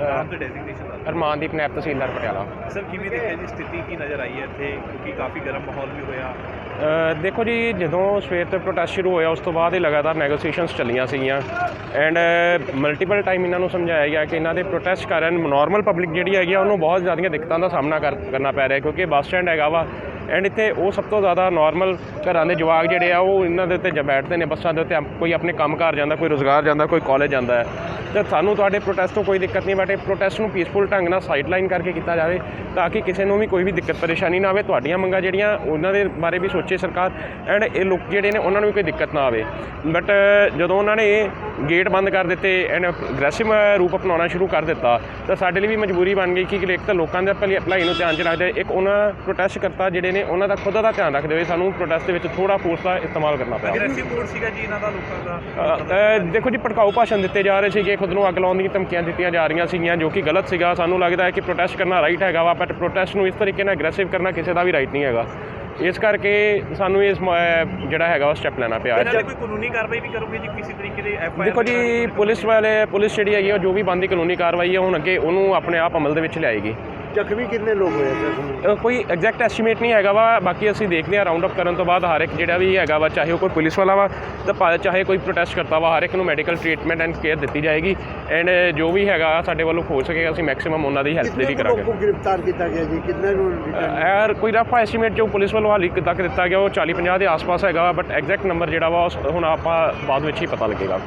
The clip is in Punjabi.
ਨਾਮ ਤੇ ਡੈਜ਼ਿਗਨੇਸ਼ਨ ਅਰਮਾਨਦੀਪ ਨਾਇਬ ਤਹਿਸੀਲਦਾਰ ਪਟਿਆਲਾ। ਸਰ ਕਿਵੇਂ ਦੇਖਿਆ ਜੀ? ਸਥਿਤੀ ਕੀ ਨਜ਼ਰ ਆਈ ਹੈ ਇੱਥੇ? ਕਿਉਂਕਿ ਕਾਫੀ ਗਰਮ ਮਾਹੌਲ ਵੀ ਹੋਇਆ। ਅ, ਦੇਖੋ ਜੀ ਜਦੋਂ ਸਵੇਰ ਤੋਂ ਪ੍ਰੋਟੈਸਟ ਸ਼ੁਰੂ ਹੋਇਆ ਉਸ ਤੋਂ ਬਾਅਦ ਹੀ ਲਗਾਤਾਰ ਨੈਗੋਸੀਏਸ਼ਨਸ ਚੱਲੀਆਂ ਸੀਗੀਆਂ। ਐਂਡ ਮਲਟੀਪਲ ਟਾਈਮ ਇਹਨਾਂ ਨੂੰ ਸਮਝਾਇਆ ਗਿਆ ਕਿ ਇਹਨਾਂ ਦੇ ਪ੍ਰੋਟੈਸਟ ਕਾਰਨ ਨਾਰਮਲ ਪਬਲਿਕ ਜਿਹੜੀ ਹੈਗੀ ਆ ਉਹਨੂੰ ਬਹੁਤ ਜ਼ਿਆਦੀਆਂ ਦਿੱਕਤਾਂ ਦਾ ਸਾਹਮਣਾ ਕਰ ਕਰਨਾ ਪੈ ਰਿਹਾ ਕਿਉਂਕਿ ਬੱਸ ਸਟੈਂਡ ਹੈਗਾ ਵਾ। ਐਂਡ ਇੱਥੇ ਉਹ ਸਭ ਤੋਂ ਜ਼ਿਆਦਾ ਨਾਰਮਲ ਘਰਾਂ ਦੇ ਜਵਾਕ ਜਿਹੜੇ ਆ, ਉਹ ਇਹਨਾਂ ਦੇ ਉੱਤੇ ਜ ਬੈਠਦੇ ਨੇ ਬੱਸਾਂ ਦੇ ਉੱਤੇ, ਆਪ- ਕੋਈ ਆਪਣੇ ਕੰਮਕਾਰ ਜਾਂਦਾ, ਕੋਈ ਰੋਜ਼ਗਾਰ ਜਾਂਦਾ, ਕੋਈ ਕਾਲਜ ਜਾਂਦਾ ਹੈ। ਤੇ ਸਾਨੂੰ ਤੁਹਾਡੇ ਪ੍ਰੋਟੈਸਟ ਤੋਂ ਕੋਈ ਦਿੱਕਤ ਨਹੀਂ ਬਟ ਇਹ ਪ੍ਰੋਟੈਸਟ ਨੂੰ ਪੀਸਫੁਲ ਢੰਗ ਨਾਲ ਸਾਈਡਲਾਈਨ ਕਰਕੇ ਕੀਤਾ ਜਾਵੇ, ਤਾਂ ਕਿ ਕਿਸੇ ਨੂੰ ਵੀ ਕੋਈ ਵੀ ਦਿੱਕਤ, ਪਰੇਸ਼ਾਨੀ ਨਾ ਆਵੇ। ਤੁਹਾਡੀਆਂ ਮੰਗਾਂ ਜਿਹੜੀਆਂ, ਉਹਨਾਂ ਦੇ ਬਾਰੇ ਵੀ ਸੋਚੇ ਸਰਕਾਰ ਐਂਡ ਇਹ ਲੋਕ ਜਿਹੜੇ ਨੇ, ਉਹਨਾਂ ਨੂੰ ਵੀ ਕੋਈ ਦਿੱਕਤ ਨਾ ਆਵੇ। ਬਟ ਜਦੋਂ ਉਹਨਾਂ ਨੇ ਗੇਟ ਬੰਦ ਕਰ ਦਿੱਤੇ ਐਂਡ ਅਗਰੈਸਿਵ ਰੂਪ ਅਪਣਾਉਣਾ ਸ਼ੁਰੂ ਕਰ ਦਿੱਤਾ, ਤਾਂ ਸਾਡੇ ਲਈ ਵੀ ਮਜਬੂਰੀ ਬਣ ਗਈ ਕਿ ਇੱਕ ਤਾਂ ਲੋਕਾਂ ਦੇ ਭਲੀ- ਭਲਾਈ ਨੂੰ ਧਿਆਨ 'ਚ ਰੱਖਦੇ ਇੱਕ ਉਹਨਾਂ ਪ੍ਰੋਟੈਸਟ ਕਰਤਾ ਜਿਹੜੇ ਨੇ, ਉਹਨਾਂ ਦਾ ਖੁਦ ਦਾ ਧਿਆਨ ਰੱਖਦੇ ਹੋਏ ਸਾਨੂੰ ਪ੍ਰੋਟੈਸਟ ਦੇ ਵਿੱਚ ਥੋੜਾ ਫੋਰਸ ਦਾ ਇਸਤੇਮਾਲ ਕਰਨਾ ਪਿਆ। ਅਗਰੈਸਿਵ ਮੂਡ ਸੀਗਾ ਜੀ ਇਹਨਾਂ ਦਾ ਲੋਕਾਂ ਦਾ। ਦੇਖੋ ਜੀ ਭੜਕਾਊ ਭਾਸ਼ਣ ਦਿੱਤੇ ਜਾ ਰਹੇ ਸੀਗੇ ਖੁਦ ਨੂੰ ਅੱਗ ਲਾਉਣ ਦੀਆਂ ਧਮਕੀਆਂ ਦਿੱਤੀਆਂ ਜਾ ਰਹੀਆਂ ਸੀਗੀਆਂ ਜੋ ਕਿ ਗਲਤ ਸੀਗਾ। ਸਾਨੂੰ ਲੱਗਦਾ ਹੈ ਕਿ ਪ੍ਰੋਟੈਸਟ ਕਰਨਾ ਰਾਈਟ ਹੈਗਾ ਵਾ ਬਟ ਪ੍ਰੋਟੈਸਟ ਨੂੰ ਇਸ ਤਰੀਕੇ ਨਾਲ ਅਗਰੈਸਿਵ ਕਰਨਾ ਕਿਸੇ ਦਾ ਵੀ ਰਾਈਟ ਨਹੀਂ ਹੈਗਾ। ਇਸ ਕਰਕੇ ਸਾਨੂੰ ਇਸ ਜਿਹੜਾ ਹੈਗਾ ਉਹ ਸਟੈਪ ਲੈਣਾ ਪਿਆ। ਤੇ ਕੋਈ ਕਾਨੂੰਨੀ ਕਾਰਵਾਈ ਵੀ ਕਰੋਗੇ ਜੀ ਕਿਸੇ ਤਰੀਕੇ ਦੇ ਐਫ ਦੇਖੋ ਜੀ ਪੁਲਿਸ ਵਾਲੇ ਪੁਲਿਸ ਜਿਹੜੀ ਹੈਗੀ ਉਹ ਜੋ ਵੀ ਬੰਦੀ ਕਾਨੂੰਨੀ ਕਾਰਵਾਈ ਹੈ ਹੁਣ ਅੱਗੇ ਉਹਨੂੰ ਆਪਣੇ ਆਪ ਅਮਲ ਦੇ ਵਿੱਚ ਲਿਆਏਗੀ। ਜ਼ਖਮੀ ਕਿੰਨੇ ਲੋਕ ਹੋਏ ਜ਼ਖਮੀ ਅ, ਕੋਈ ਐਗਜ਼ੈਕਟ ਐਸਟੀਮੇਟ ਨਹੀਂ ਹੈਗਾ ਵਾ ਬਾਕੀ ਅਸੀਂ ਦੇਖਦੇ ਹਾਂ ਰਾਉਂਡ ਅਪ ਕਰਨ ਤੋਂ ਬਾਅਦ ਹਰ ਇੱਕ ਜਿਹੜਾ ਵੀ ਹੈਗਾ ਵਾ ਚਾਹੇ ਉਹ ਕੋਈ ਪੁਲਿਸ ਵਾਲਾ ਵਾ ਤੇ ਭਾ- ਚਾਹੇ ਕੋਈ ਪ੍ਰੋਟੈਸਟ ਕਰਤਾ ਵਾ ਹਰ ਇੱਕ ਨੂੰ ਮੈਡੀਕਲ ਟ੍ਰੀਟਮੈਂਟ ਐਂਡ ਕੇਅਰ ਦਿੱਤੀ ਜਾਏਗੀ। ਐਂਡ ਜੋ ਵੀ ਹੈਗਾ ਸਾਡੇ ਵੱਲੋਂ ਹੋ ਸਕੇਗਾ ਅਸੀਂ ਮੈਕਸਿਮਮ ਉਹਨਾਂ ਦੀ ਹੈਲਪ ਦੇ ਲਈ ਕਿੰਨੇ ਕਰਾਂਗੇ। ਲੋਕ ਨੂੰ ਗ੍ਰਿਫਤਾਰ ਕੀਤਾ ਗਿਆ ਜੀ? ਕਿੰਨੇ ਨੂੰ ਐਰ ਕੋਈ ਰਫ ਐਸਟੀਮੇਟ ਜੋ ਪੁਲਿਸ ਵੱਲੋਂ ਹਾਲੀ ਤੱਕ ਦਿੱਤਾ ਗਿਆ ਉਹ 40 50 ਦੇ ਆਸ-ਪਾਸ ਹੈਗਾ ਬਟ ਐਗਜ਼ੈਕਟ ਨੰਬਰ ਜਿਹੜਾ ਵਾ ਉਹ ਹੁਣ ਆਪਾਂ ਬਾਅਦ ਵਿੱਚ ਹੀ ਪਤਾ ਲੱਗੇਗਾ।